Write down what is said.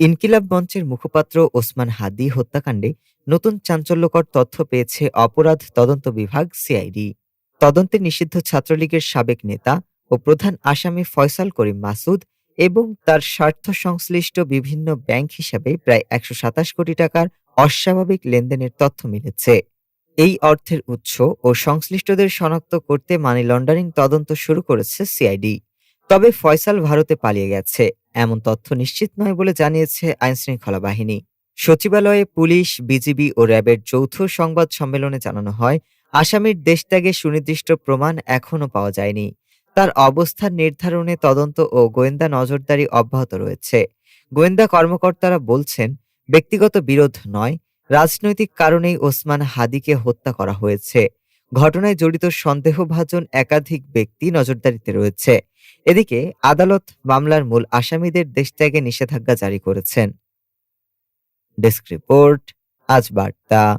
ইনকিলাব মঞ্চের মুখপাত্র ওসমান হাদি হত্যাকাণ্ডে নতুন চাঞ্চল্যকর তথ্য পেয়েছে অপরাধ তদন্ত বিভাগ সিআইডি। তদন্তে নিষিদ্ধ ছাত্রলীগের সাবেক নেতা ও প্রধান আসামি ফয়সাল করিম মাসুদ এবং তার স্বার্থ সংশ্লিষ্ট বিভিন্ন ব্যাংক হিসাবে প্রায় একশো সাতাশ কোটি টাকার অস্বাভাবিক লেনদেনের তথ্য মিলেছে। এই অর্থের উৎস ও সংশ্লিষ্টদের শনাক্ত করতে মানি লন্ডারিং তদন্ত শুরু করেছে সিআইডি। তবে ফয়সাল ভারতে পালিয়ে গেছে। এমন তথ্য নিশ্চিত নয় বলে জানিয়েছে আইনশৃঙ্খলা বাহিনী। সচিবালয়ে পুলিশ, বিজিবি ও র্যাবের যৌথ সংবাদ সম্মেলনে জানানো হয়, আসামির দেশত্যাগের সুনির্দিষ্ট প্রমাণ এখনও পাওয়া যায়নি। তার অবস্থান নির্ধারণে তদন্ত ও গোয়েন্দা নজরদারি অব্যাহত রয়েছে। গোয়েন্দা কর্মকর্তারা বলছেন, ব্যক্তিগত বিরোধ নয়, রাজনৈতিক কারণেই ওসমান হাদিকে হত্যা করা হয়েছে। ঘটনায় জড়িত সন্দেহভাজন একাধিক ব্যক্তি নজরদারিতে রয়েছে। এদিকে আদালত মামলার মূল আসামিদের দেশত্যাগে নিষেধাজ্ঞা জারি করেছেন। ডেস্ক রিপোর্ট, আজ বার্তা।